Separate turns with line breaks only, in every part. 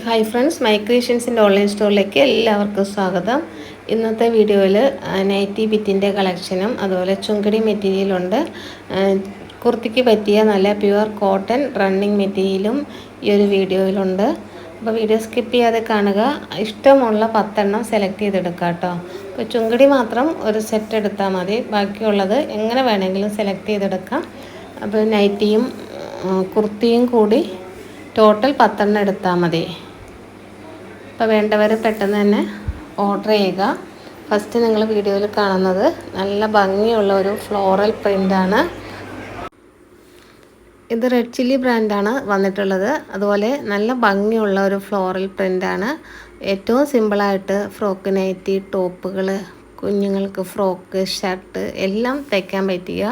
Hi friends my online സ്റ്റോറിലേക്ക് എല്ലാവർക്കും സ്വാഗതം. ഇന്നത്തെ വീഡിയോയിൽ നൈറ്റി ബിറ്റിന്റെ കളക്ഷനും അതുപോലെ ചുങ്കടി മെറ്റീരിയലുണ്ട്. കുർത്തിക്ക് പറ്റിയ നല്ല പ്യുവർ കോട്ടൺ റണ്ണിങ് മെറ്റീരിയലും ഈ ഒരു വീഡിയോയിലുണ്ട് അപ്പോൾ വീഡിയോ സ്കിപ്പ് ചെയ്യാതെ കാണുക. ഇഷ്ടമുള്ള പത്തെണ്ണം സെലക്ട് ചെയ്തെടുക്കുക കേട്ടോ. അപ്പോൾ ചുങ്കടി മാത്രം ഒരു സെറ്റ് എടുത്താൽ മതി. ബാക്കിയുള്ളത് എങ്ങനെ വേണമെങ്കിലും സെലക്ട് ചെയ്തെടുക്കാം. അപ്പോൾ നൈറ്റിയും കുർത്തിയും കൂടി ടോട്ടൽ പത്തെണ്ണം എടുത്താൽ മതി. അപ്പോൾ വേണ്ടവർ പെട്ടെന്ന് തന്നെ ഓർഡർ ചെയ്യുക. ഫസ്റ്റ് നിങ്ങൾ വീഡിയോയിൽ കാണുന്നത് നല്ല ഭംഗിയുള്ള ഒരു ഫ്ലോറൽ പ്രിന്റാണ് ഇത് റെഡ് ചില്ലി ബ്രാൻഡാണ് വന്നിട്ടുള്ളത്. അതുപോലെ നല്ല ഭംഗിയുള്ള ഒരു ഫ്ലോറൽ പ്രിന്റാണ് ഏറ്റവും സിമ്പിളായിട്ട് ഫ്രോക്ക് നൈറ്റി ടോപ്പുകൾ കുഞ്ഞുങ്ങൾക്ക് ഫ്രോക്ക് ഷർട്ട് എല്ലാം തയ്ക്കാൻ പറ്റിയ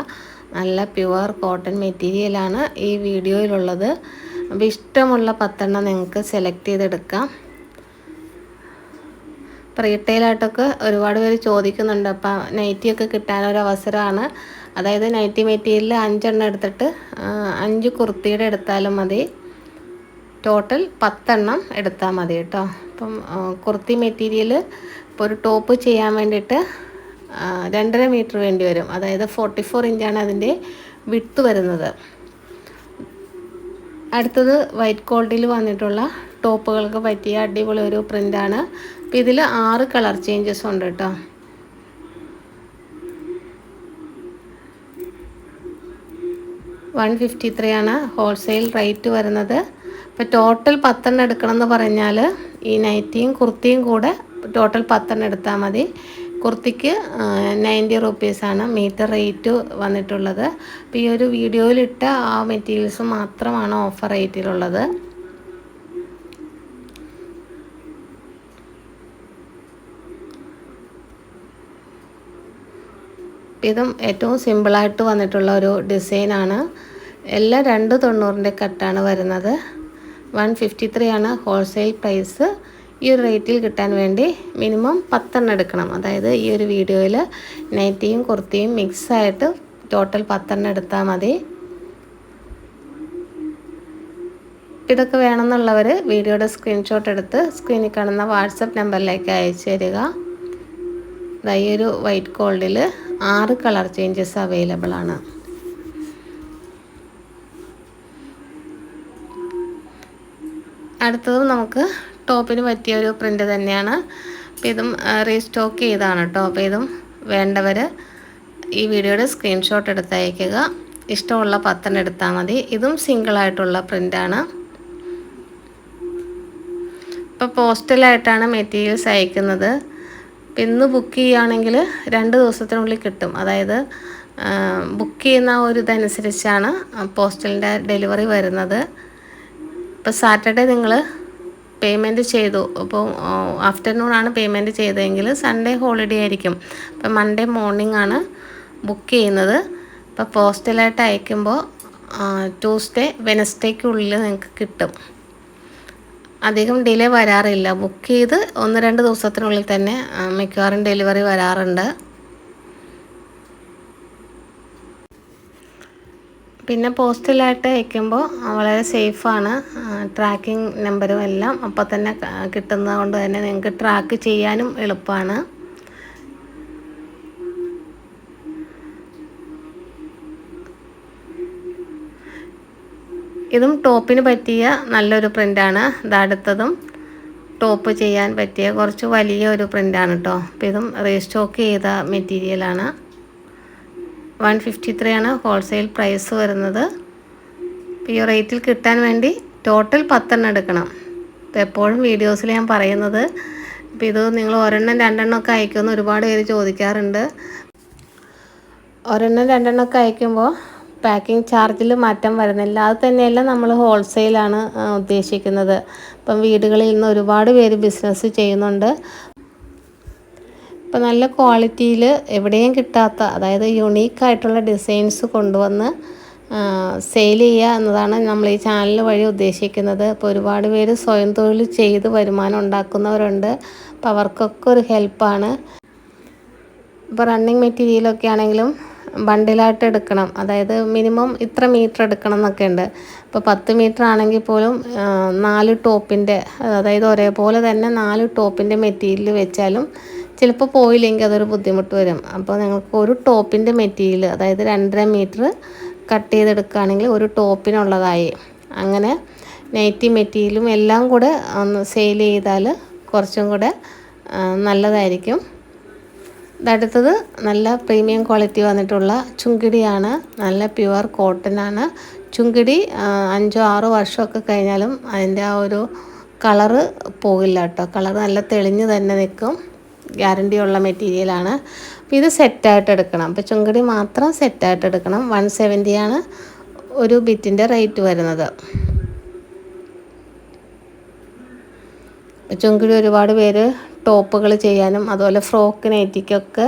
നല്ല പ്യുവർ കോട്ടൺ മെറ്റീരിയലാണ് ഈ വീഡിയോയിലുള്ളത്. അപ്പോൾ ഇഷ്ടമുള്ള പത്തെണ്ണം നിങ്ങൾക്ക് സെലക്ട് ചെയ്തെടുക്കാം. ഇപ്പോൾ റീറ്റെയിലായിട്ടൊക്കെ ഒരുപാട് പേര് ചോദിക്കുന്നുണ്ട്. അപ്പം നൈറ്റിയൊക്കെ കിട്ടാനൊരു അവസരമാണ്. അതായത് നൈറ്റി മെറ്റീരിയൽ അഞ്ചെണ്ണം എടുത്തിട്ട് അഞ്ച് കുർത്തിയുടെ എടുത്താലും മതി. ടോട്ടൽ പത്തെണ്ണം എടുത്താൽ മതി കേട്ടോ. അപ്പം കുർത്തി മെറ്റീരിയൽ ഇപ്പോൾ ഒരു ടോപ്പ് ചെയ്യാൻ വേണ്ടിയിട്ട് രണ്ടര മീറ്റർ വേണ്ടി വരും. അതായത് ഫോർട്ടി ഫോർ ഇഞ്ചാണ് അതിന്റെ വിട്ട് വരുന്നത്. അടുത്തത് വൈറ്റ് ക്വാളിറ്റിയിൽ വന്നിട്ടുള്ള ടോപ്പുകൾക്ക് പറ്റിയ അടിപൊളി ഒരു പ്രിന്റാണ് അപ്പോൾ ഇതിൽ ആറ് കളർ ചേഞ്ചസ് ഉണ്ട് കേട്ടോ വൺ ഫിഫ്റ്റി ത്രീ ആണ് ഹോൾസെയിൽ റേറ്റ് വരുന്നത്. അപ്പോൾ ടോട്ടൽ പത്തെണ്ണം എടുക്കണം എന്ന് പറഞ്ഞാൽ ഈ നൈറ്റിയും കുർത്തിയും കൂടെ ടോട്ടൽ പത്തെണ്ണം എടുത്താൽ മതി. കുർത്തിക്ക് നയന്റി റുപ്പീസാണ് മീറ്റർ റേറ്റ് വന്നിട്ടുള്ളത്. അപ്പോൾ ഈ ഒരു വീഡിയോയിലിട്ട ആ മെറ്റീരിയൽസ് മാത്രമാണ് ഓഫർ റേറ്റിലുള്ളത്. ഇതും ഏറ്റവും സിമ്പിളായിട്ട് വന്നിട്ടുള്ള ഒരു ഡിസൈനാണ് എല്ലാം രണ്ട് തൊണ്ണൂറിന്റെ കട്ടാണ് വരുന്നത്. വൺ ഫിഫ്റ്റി ത്രീ ആണ് ഹോൾസെയിൽ പ്രൈസ് ഈ ഒരു റേറ്റിൽ കിട്ടാൻ വേണ്ടി മിനിമം പത്തെണ്ണം എടുക്കണം. അതായത് ഈ ഒരു വീഡിയോയിൽ നൈറ്റിയും കുർത്തിയും മിക്സായിട്ട് ടോട്ടൽ പത്തെണ്ണം എടുത്താൽ മതി. ഇതൊക്കെ വേണമെന്നുള്ളവർ വീഡിയോയുടെ സ്ക്രീൻഷോട്ട് എടുത്ത് സ്ക്രീനിൽ കാണുന്ന വാട്സപ്പ് നമ്പറിലേക്ക് അയച്ചു തരിക. ഈ ഒരു വൈറ്റ് ഗോൾഡിൽ ആറ് കളർ ചേഞ്ചസ് അവൈലബിൾ ആണ്. അടുത്തത് നമുക്ക് ടോപ്പിന് പറ്റിയ ഒരു പ്രിന്റ് തന്നെയാണ്. അപ്പോൾ ഇതും റീസ്റ്റോക്ക് ചെയ്താണ് കേട്ടോ അപ്പോൾ ഇതും വേണ്ടവർ ഈ വീഡിയോയുടെ സ്ക്രീൻഷോട്ട് എടുത്ത് അയക്കുക ഇഷ്ടമുള്ള പത്തെണ്ണം എടുത്താൽ മതി. ഇതും സിംഗിളായിട്ടുള്ള പ്രിന്റാണ് ഇപ്പോൾ പോസ്റ്റലായിട്ടാണ് മെറ്റീരിയൽസ് അയക്കുന്നത്. ഇന്ന് ബുക്ക് ചെയ്യുകയാണെങ്കിൽ രണ്ട് ദിവസത്തിനുള്ളിൽ കിട്ടും. അതായത് ബുക്ക് ചെയ്യുന്ന ഒരു ഇതനുസരിച്ചാണ് പോസ്റ്റലിന്റെ ഡെലിവറി വരുന്നത്. ഇപ്പോൾ സാറ്റർഡേ നിങ്ങൾ പേയ്മെന്റ് ചെയ്തു. അപ്പോൾ ആഫ്റ്റർനൂൺ ആണ് പേയ്മെന്റ് ചെയ്തതെങ്കിൽ സൺഡേ ഹോളിഡേ ആയിരിക്കും. അപ്പോൾ മൺഡേ മോർണിംഗ് ആണ് ബുക്ക് ചെയ്യുന്നത്. അപ്പോൾ പോസ്റ്റലായിട്ട് അയക്കുമ്പോൾ ട്യൂസ്ഡേ വെനസ്ഡേക്കുള്ളിൽ നിങ്ങൾക്ക് കിട്ടും. അധികം ഡിലേ വരാറില്ല. ബുക്ക് ചെയ്ത് ഒന്ന് രണ്ട് ദിവസത്തിനുള്ളിൽ തന്നെ മിക്കവാറും ഡെലിവറി വരാറുണ്ട്. പിന്നെ പോസ്റ്റലായിട്ട് അയക്കുമ്പോൾ വളരെ സേഫാണ്. ട്രാക്കിംഗ് നമ്പറും എല്ലാം അപ്പോൾ തന്നെ കിട്ടുന്നത് കൊണ്ട് തന്നെ നിങ്ങൾക്ക് ട്രാക്ക് ചെയ്യാനും എളുപ്പമാണ് ഇതും ടോപ്പിന് പറ്റിയ നല്ലൊരു പ്രിന്റാണ് ഇതടുത്തതും ടോപ്പ് ചെയ്യാൻ പറ്റിയ കുറച്ച് വലിയ ഒരു പ്രിന്റാണ് കേട്ടോ അപ്പോൾ ഇതും റീസ്റ്റോക്ക് ചെയ്ത മെറ്റീരിയലാണ്. വൺ ഫിഫ്റ്റി ത്രീ ആണ് ഹോൾസെയിൽ പ്രൈസ് വരുന്നത്. ഈ റേറ്റിൽ കിട്ടാൻ വേണ്ടി ടോട്ടൽ പത്തെണ്ണം എടുക്കണം. ഇപ്പോൾ എപ്പോഴും വീഡിയോസിൽ ഞാൻ പറയുന്നത്. ഇപ്പോൾ ഇത് നിങ്ങൾ ഒരെണ്ണം രണ്ടെണ്ണം ഒക്കെ അയക്കുമെന്ന് ഒരുപാട് പേര് ചോദിക്കാറുണ്ട്. ഒരെണ്ണം രണ്ടെണ്ണം ഒക്കെ അയക്കുമ്പോൾ പാക്കിംഗ് ചാർജിൽ മാറ്റം വരുന്നില്ല. അത് തന്നെയല്ല നമ്മൾ ഹോൾസെയിലാണ് ഉദ്ദേശിക്കുന്നത്. ഇപ്പം വീടുകളിൽ നിന്ന് ഒരുപാട് പേര് ബിസിനസ് ചെയ്യുന്നുണ്ട്. ഇപ്പം നല്ല ക്വാളിറ്റിയിൽ എവിടെയും കിട്ടാത്ത അതായത് യുണീക്കായിട്ടുള്ള ഡിസൈൻസ് കൊണ്ടുവന്ന് സെയിൽ ചെയ്യുക എന്നതാണ് നമ്മൾ ഈ ചാനൽ വഴി ഉദ്ദേശിക്കുന്നത്. ഇപ്പോൾ ഒരുപാട് പേര് സ്വയം തൊഴിൽ ചെയ്ത് വരുമാനം ഉണ്ടാക്കുന്നവരുണ്ട്. അപ്പോൾ അവർക്കൊക്കെ ഒരു ഹെൽപ്പാണ് ഇപ്പോൾ റണ്ണിങ് മെറ്റീരിയലൊക്കെ ആണെങ്കിലും ബണ്ടിലായിട്ട് എടുക്കണം. അതായത് മിനിമം ഇത്ര മീറ്റർ എടുക്കണം എന്നൊക്കെ ഉണ്ട്. ഇപ്പോൾ പത്ത് മീറ്റർ ആണെങ്കിൽ പോലും നാല് ടോപ്പിന്റെ അതായത് ഒരേപോലെ തന്നെ നാല് ടോപ്പിന്റെ മെറ്റീരിയൽ വെച്ചാലും ചിലപ്പോൾ പോയില്ലെങ്കിൽ അതൊരു ബുദ്ധിമുട്ട് വരും. അപ്പോൾ നിങ്ങൾക്ക് ഒരു ടോപ്പിന്റെ മെറ്റീരിയൽ അതായത് രണ്ടര മീറ്റർ കട്ട് ചെയ്തെടുക്കുകയാണെങ്കിൽ ഒരു ടോപ്പിനുള്ളതായി. അങ്ങനെ നൈറ്റി മെറ്റീരിയലും എല്ലാം കൂടെ ഒന്ന് സെയിൽ ചെയ്താൽ കുറച്ചും കൂടെ നല്ലതായിരിക്കും. ഇതടുത്തത് നല്ല പ്രീമിയം ക്വാളിറ്റി വന്നിട്ടുള്ള ചുങ്കിടിയാണ്. നല്ല പ്യുവർ കോട്ടനാണ് ചുങ്കിടി ആ, അഞ്ചോ ആറോ വർഷമൊക്കെ കഴിഞ്ഞാലും അതിന്റെ ആ ഒരു കളറ് പോകില്ല കേട്ടോ. കളർ നല്ല തെളിഞ്ഞ് തന്നെ നിൽക്കും. ഗ്യാരണ്ടി ഉള്ള മെറ്റീരിയലാണ് അപ്പോൾ ഇത് സെറ്റായിട്ട് എടുക്കണം. അപ്പോൾ ചുങ്കടി മാത്രം സെറ്റായിട്ട് എടുക്കണം. വൺ സെവന്റിയാണ് ഒരു ബിറ്റിന്റെ റേറ്റ് വരുന്നത്. ചുങ്കിടി ഒരുപാട് പേര് ടോപ്പുകൾ ചെയ്യാനും അതുപോലെ ഫ്രോക്ക് നൈറ്റിക്കൊക്കെ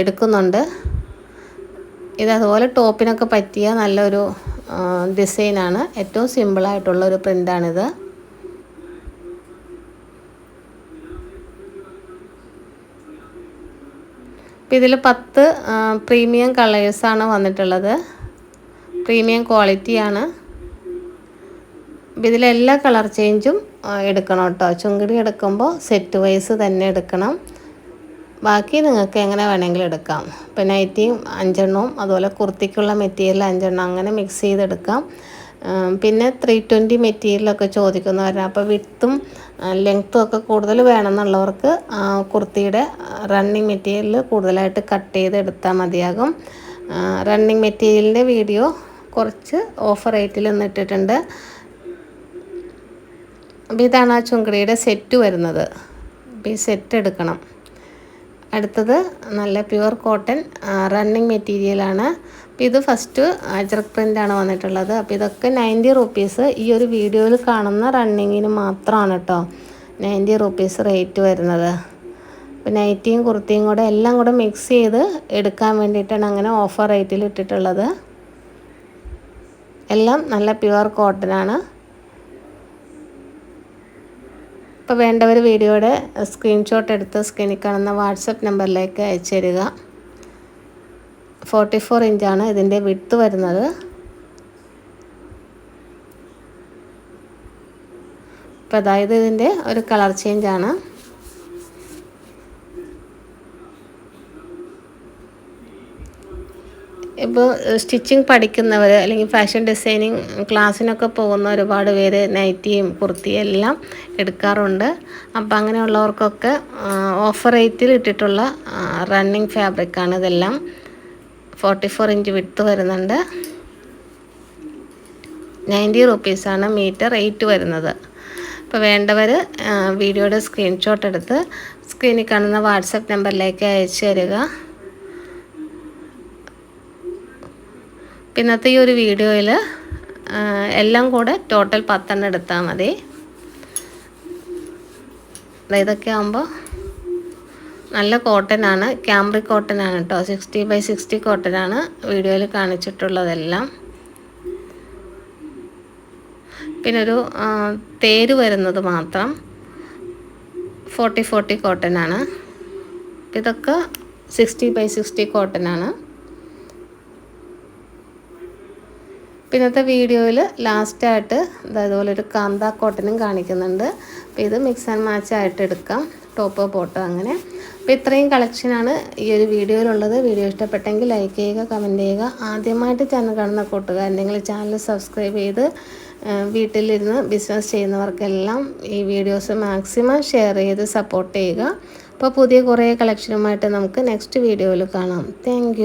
എടുക്കുന്നുണ്ട്. ഇത് അതുപോലെ ടോപ്പിനൊക്കെ പറ്റിയ നല്ലൊരു ഡിസൈനാണ് ഏറ്റവും സിമ്പിളായിട്ടുള്ള ഒരു പ്രിന്റാണിത് ഇപ്പം ഇതിൽ പത്ത് പ്രീമിയം കളേഴ്സാണ് വന്നിട്ടുള്ളത്. പ്രീമിയം ക്വാളിറ്റിയാണ് ഇതിലെല്ലാ കളർ ചേഞ്ചും എടുക്കണം കേട്ടോ. ചുങ്കിടി എടുക്കുമ്പോൾ സെറ്റ് വൈസ് തന്നെ എടുക്കണം. ബാക്കി നിങ്ങൾക്ക് എങ്ങനെ വേണമെങ്കിലും എടുക്കാം. ഇപ്പം നൈറ്റിയും അഞ്ചെണ്ണവും അതുപോലെ കുർത്തിക്കുള്ള മെറ്റീരിയൽ അഞ്ചെണ്ണം അങ്ങനെ മിക്സ് ചെയ്തെടുക്കാം. പിന്നെ ത്രീ ട്വന്റി മെറ്റീരിയലൊക്കെ ചോദിക്കുന്നവരാണ് അപ്പോൾ വിത്തും ലെങ്ത്തും ഒക്കെ കൂടുതൽ വേണമെന്നുള്ളവർക്ക് കുർത്തിയുടെ റണ്ണിങ് മെറ്റീരിയൽ കൂടുതലായിട്ട് കട്ട് ചെയ്തെടുത്താൽ മതിയാകും. റണ്ണിങ് മെറ്റീരിയലിന്റെ വീഡിയോ കുറച്ച് ഓഫർ റേറ്റിൽ നിന്നിട്ടിട്ടുണ്ട്. അപ്പോൾ ഇതാണ് ആ ചുങ്കടിയുടെ സെറ്റ് വരുന്നത്. അപ്പോൾ ഈ സെറ്റ് എടുക്കണം. അടുത്തത് നല്ല പ്യുവർ കോട്ടൺ റണ്ണിങ് മെറ്റീരിയലാണ് അപ്പോൾ ഇത് ഫസ്റ്റ് അജർക്ക് പ്രിന്റാണ് വന്നിട്ടുള്ളത്. അപ്പോൾ ഇതൊക്കെ നയന്റി റുപ്പീസ്. ഈ ഒരു വീഡിയോയിൽ കാണുന്ന റണ്ണിങ്ങിന് മാത്രമാണ് കേട്ടോ നയന്റി റുപ്പീസ് റേറ്റ് വരുന്നത്. അപ്പോൾ നൈറ്റിയും കുർത്തിയും കൂടെ എല്ലാം കൂടെ മിക്സ് ചെയ്ത് എടുക്കാൻ വേണ്ടിയിട്ടാണ് അങ്ങനെ ഓഫർ റേറ്റിൽ ഇട്ടിട്ടുള്ളത്. എല്ലാം നല്ല പ്യുവർ കോട്ടനാണ് അപ്പോൾ വേണ്ടവർ വീഡിയോയുടെ സ്ക്രീൻഷോട്ട് എടുത്ത് സ്ക്രീനിൽ കാണുന്ന വാട്സപ്പ് നമ്പറിലേക്ക് അയച്ചു തരിക ഫോർട്ടി ഫോർ ഇഞ്ചാണ് ഇതിന്റെ വിട്ട് വരുന്നത്. അപ്പോൾ അതായത് ഇതിന്റെ ഒരു കളർ ചേഞ്ചാണ് ഇപ്പോൾ സ്റ്റിച്ചിങ് പഠിക്കുന്നവർ അല്ലെങ്കിൽ ഫാഷൻ ഡിസൈനിങ് ക്ലാസ്സിനൊക്കെ പോകുന്ന ഒരുപാട് പേര് നൈറ്റിയും കുർത്തിയും എല്ലാം എടുക്കാറുണ്ട്. അപ്പോൾ അങ്ങനെയുള്ളവർക്കൊക്കെ ഓഫർ റേറ്റിൽ ഇട്ടിട്ടുള്ള റണ്ണിങ് ഫാബ്രിക്കാണ് ഇതെല്ലാം. ഫോർട്ടി ഫോർ ഇഞ്ച് വിട്ട് വരുന്നുണ്ട്. നയന്റി റുപ്പീസാണ് മീറ്റർ റേറ്റ് വരുന്നത്. അപ്പോൾ വേണ്ടവർ വീഡിയോയുടെ സ്ക്രീൻഷോട്ട് എടുത്ത് സ്ക്രീനിൽ കാണുന്ന വാട്സപ്പ് നമ്പറിലേക്ക് അയച്ചു തരിക. പിന്നത്തെ ഈ ഒരു വീഡിയോയിൽ എല്ലാം കൂടെ ടോട്ടൽ പത്തെണ്ണം എടുത്താൽ മതി. ഇതൊക്കെ ആകുമ്പോൾ നല്ല കോട്ടൺ ആണ്. ക്യാമ്പ്രി കോട്ടൺ ആണ് കേട്ടോ സിക്സ്റ്റി ബൈ സിക്സ്റ്റി കോട്ടൺ ആണ് വീഡിയോയിൽ കാണിച്ചിട്ടുള്ളതെല്ലാം. പിന്നെ ഒരു തേര് വരുന്നത് മാത്രം ഫോർട്ടി ഫോർട്ടി കോട്ടൺ ആണ്. ഇതൊക്കെ സിക്സ്റ്റി ബൈ സിക്സ്റ്റി കോട്ടൺ ആണ്. പിന്നത്തെ വീഡിയോയിൽ ലാസ്റ്റായിട്ട് ഇതേപോലെ ഒരു കാന്ത കോട്ടനും കാണിക്കുന്നുണ്ട്. അപ്പോൾ ഇത് മിക്സ് ആൻഡ് മാച്ച് ആയിട്ട് എടുക്കാം. ടോപ്പ് പോട്ടോ അങ്ങനെ. അപ്പോൾ ഇത്രയും കളക്ഷനാണ് ഈ ഒരു വീഡിയോയിലുള്ളത്. വീഡിയോ ഇഷ്ടപ്പെട്ടെങ്കിൽ ലൈക്ക് ചെയ്യുക കമന്റ് ചെയ്യുക. ആദ്യമായിട്ട് ചാനൽ കാണുന്ന കൂട്ടുകാരുണ്ടെങ്കിൽ ചാനൽ സബ്സ്ക്രൈബ് ചെയ്ത് വീട്ടിലിരുന്ന് ബിസിനസ് ചെയ്യുന്നവർക്കെല്ലാം ഈ വീഡിയോസ് മാക്സിമം ഷെയർ ചെയ്ത് സപ്പോർട്ട് ചെയ്യുക. അപ്പോൾ പുതിയ കുറേ കളക്ഷനുമായിട്ട് നമുക്ക് നെക്സ്റ്റ് വീഡിയോയിൽ കാണാം. താങ്ക്